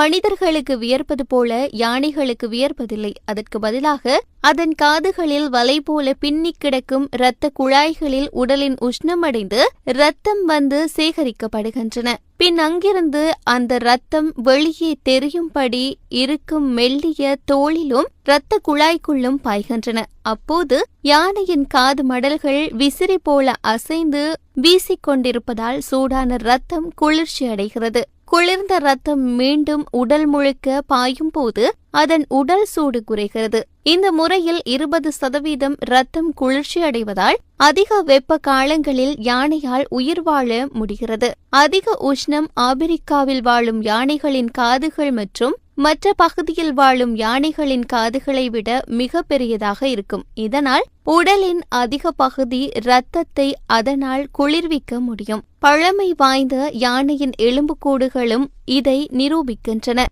மனிதர்களுக்கு வியர்ப்பது போல யானைகளுக்கு வியர்ப்பதில்லை. அதற்கு பதிலாக அதன் காதுகளில் வலை போல பின்னிக் கிடக்கும் இரத்த குழாய்களில் உடலின் உஷ்ணமடைந்து இரத்தம் வந்து சேகரிக்கப்படுகின்றன. பின் அங்கிருந்து அந்த இரத்தம் வெளியே தெரியும்படி இருக்கும் மெல்லிய தோளிலும் இரத்த குழாய்க்குள்ளும் பாய்கின்றன. அப்போது யானையின் காது மடல்கள் விசிறி போல அசைந்து வீசிக்கொண்டிருப்பதால் சூடான இரத்தம் குளிர்ச்சி அடைகிறது குளிர்ந்த ரத்தம் மீண்டும் உடல் முழுக்க பாயும் போது அதன் உடல் சூடு குறைகிறது. இந்த முறையில் இருபது சதவீதம் ரத்தம் குளிர்ச்சி அடைவதால் அதிக வெப்ப காலங்களில் யானையால் உயிர் வாழ முடிகிறது. அதிக உஷ்ணம் ஆப்பிரிக்காவில் வாழும் யானைகளின் காதுகள் மற்றும் மற்ற பகுதியில் வாழும் யானைகளின் காதுகளை விட மிக பெரியதாக இருக்கும். இதனால் உடலின் அதிக பகுதி இரத்தத்தை அதனால் குளிர்விக்க முடியும். பழமை வாய்ந்த யானையின் எலும்புக்கூடுகளும் இதை நிரூபிக்கின்றன.